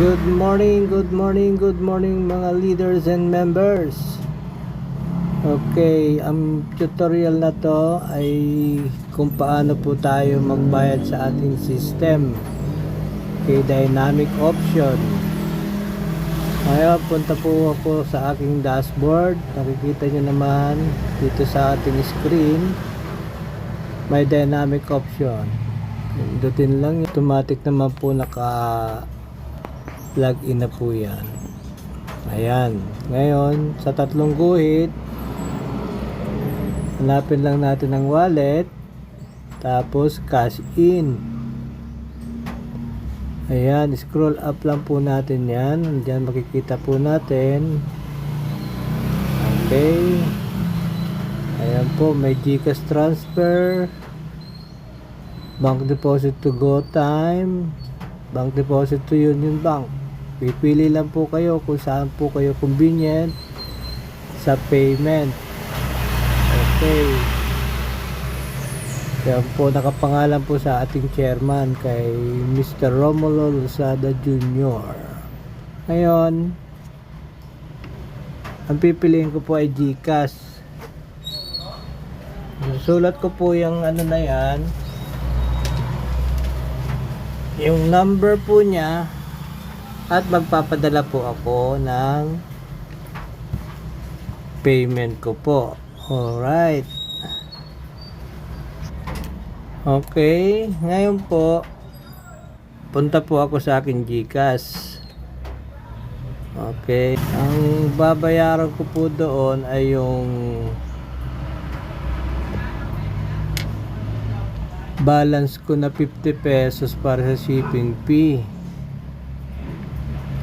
Good morning, good morning, good morning mga leaders and members. Okay, ang tutorial na to ay kung paano po tayo magbayad sa ating system. Okay, dynamic option. Ngayon, punta po ako sa aking dashboard. Nakikita nyo naman dito sa ating screen. May dynamic option. Pindutin lang. Automatic naman po naka plug in na po yan. Ayan. Ngayon, sa tatlong guhit, hanapin lang natin ang wallet. Tapos, cash in. Ayan, scroll up lang po natin yan. Diyan makikita po natin. Okay. Ayan po, may GCash transfer. Bank deposit to go time. Bank deposit to Union Bank. Pipili lang po kayo kung saan po kayo convenient sa payment. Okay. Yan po, nakapangalan po sa ating chairman kay Mr. Romulo Lozada Jr. Ngayon, ang pipiliin ko po ay GCash. Susulat ko po yung ano na yan. Yung number po niya at magpapadala po ako ng payment ko po. Alright. Okay, ngayon po punta po ako sa akin GCash. Okay, ang babayaran ko po doon ay yung balance ko na 50 pesos para sa shipping fee.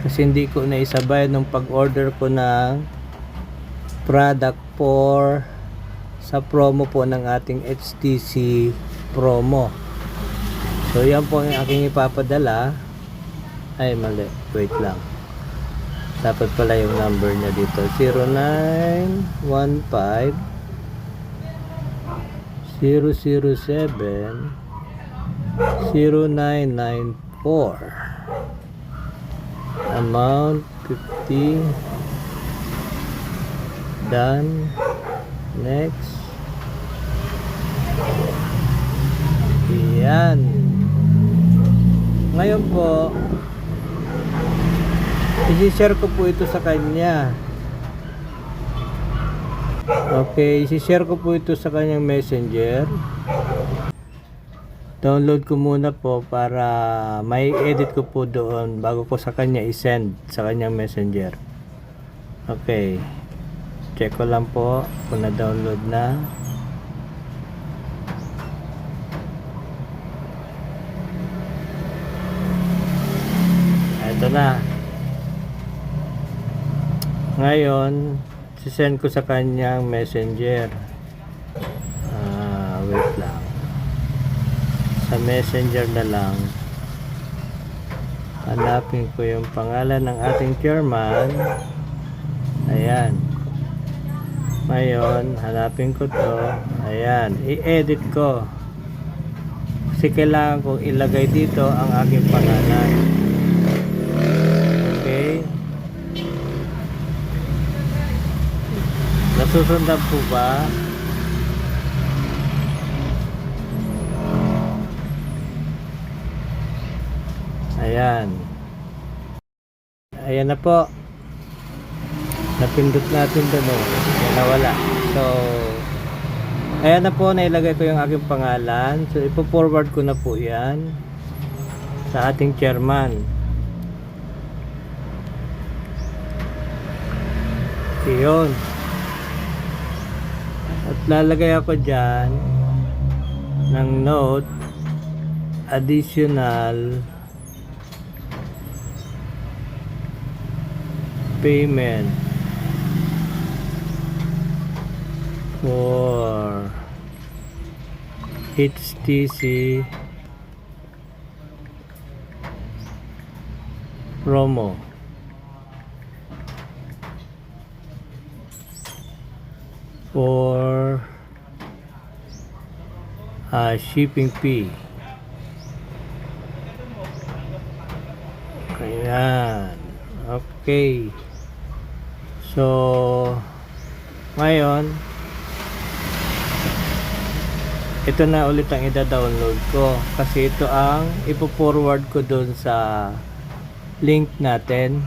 Kasi hindi ko naisabay nung pag-order ko ng product for sa promo po ng ating HTC promo. So yan po ang aking ipapadala. Ay mali, wait lang. Dapat pala yung number niya dito. 0915 007 0994 Amount 50 Done. Next. Yan. Ngayon po i-share ko po ito sa kanya. Okay, isi-share ko po ito sa kanyang messenger. Download ko muna po para may edit ko po doon bago ko sa kanya i-send sa kanyang messenger. Okay. Check ko lang po kung na-download na. Ito na. Ngayon, sisend ko sa kanyang messenger. Ah, wait lang. Messenger na lang. Hanapin ko yung pangalan ng ating chairman. Ayan. Ngayon, hanapin ko to. Ayan. I-edit ko. Kasi kailangan kong ilagay dito ang aking pangalan. Okay. Nasusundan po ba? Ayan. Ayan na po. Napindot natin doon. Oh. Yan nawala. So, ayan na po. Nailagay ko yung aking pangalan. So, ipo-forward ko na po yan sa ating chairman. Iyon. At lalagay ako dyan ng note additional payment for HTC promo for a shipping fee Ayan. Okay. So, ngayon, ito na ulit ang ida-download ko. Kasi ito ang ipo-forward ko doon sa link natin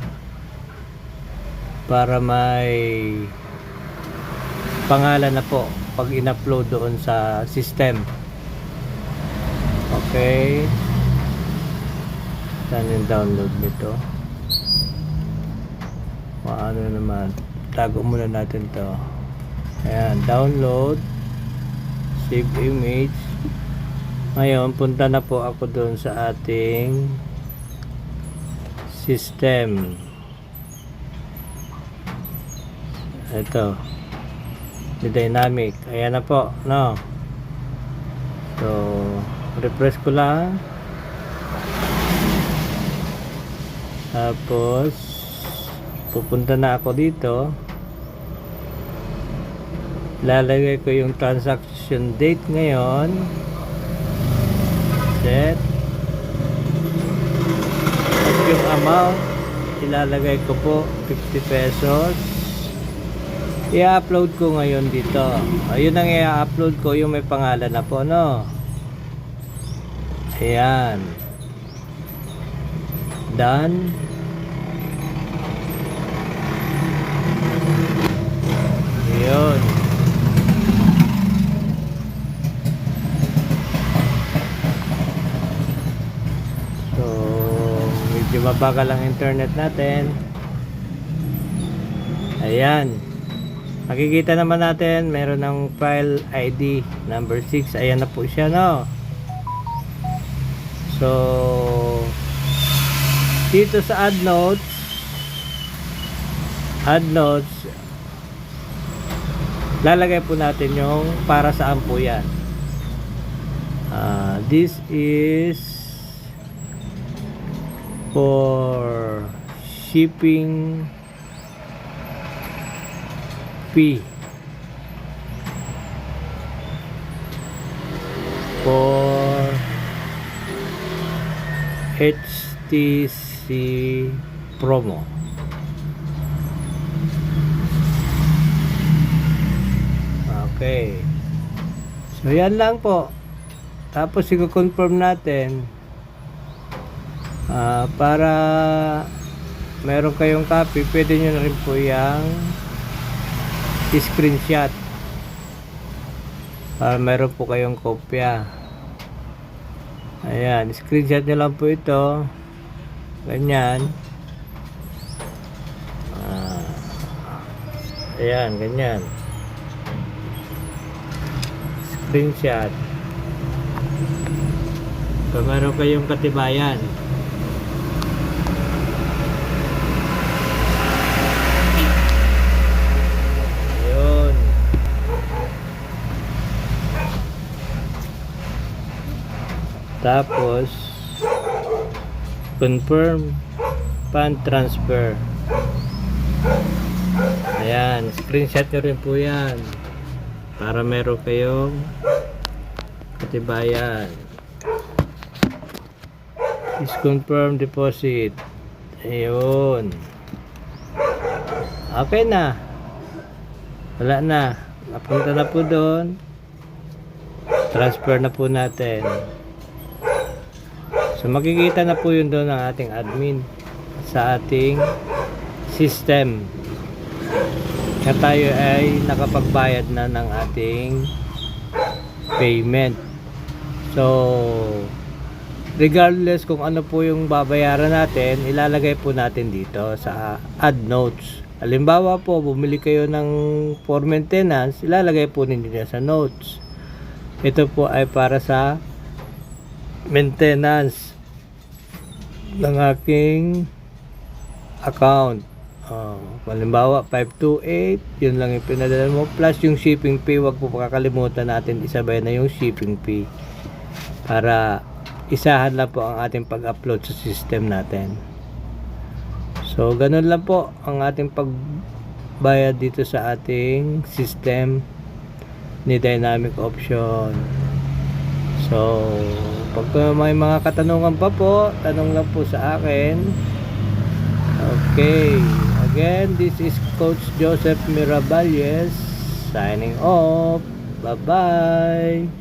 para may pangalan na po pag in-upload doon sa system. Okay. Saan yung download nito? Paano naman? Tago muna natin to. Ayan, download. Save image. Ngayon, punta na po ako doon sa ating system. Ito. The dynamic. Ayan na po, no? So, refresh ko lang. Tapos, pupunta na ako dito. Lalagay ko yung transaction date ngayon. Set. At yung amount, ilalagay ko po 50 pesos. I-upload ko ngayon dito. Ayun ang i-upload ko yung may pangalan na po, no? Ayan. Done. Yun. So, medyo mabagal ang internet natin. Ayan. Makikita naman natin, meron ng file ID number 6. Ayan na po siya, no? So, dito sa add notes, add notes, lalagay po natin yung para saan po yan. Ah, this is for shipping fee for HTC promo. Okay. So yan lang po. Tapos i-confirm natin ah, para meron kayong copy, pwede nyo na rin po yung screenshot para meron po kayong kopya. Ayan, screenshot nyo lang po ito. Ganyan. Ah, ayan, ganyan. Screenshot. So, meron kayong katibayan. Ayun. Tapos, confirm fund transfer. Ayan, screenshot nyo rin po yan. Para meron kayong katibayan. Is confirm deposit. Ayun. Okay na. Wala na. Napunta na po doon. Transfer na po natin. So makikita na po yun doon ng ating admin sa ating system na tayo ay nakapagbayad na ng ating payment. So regardless kung ano po yung babayaran natin, ilalagay po natin dito sa add notes. Halimbawa po, bumili kayo ng for maintenance, ilalagay po ninyo sa notes. Ito po ay para sa maintenance ng aking account. Oh, halimbawa 528, yun lang yung pinadala mo plus yung shipping fee, wag po kakalimutan natin isabay na yung shipping fee para isahan lang po ang ating pag-upload sa system natin. So, ganun lang po ang ating pagbayad dito sa ating system ni Dynamic Option. So, Pag may mga katanungan pa po, tanong lang po sa akin. Okay. Again, this is Coach Joseph Miraballes signing off. Bye-bye.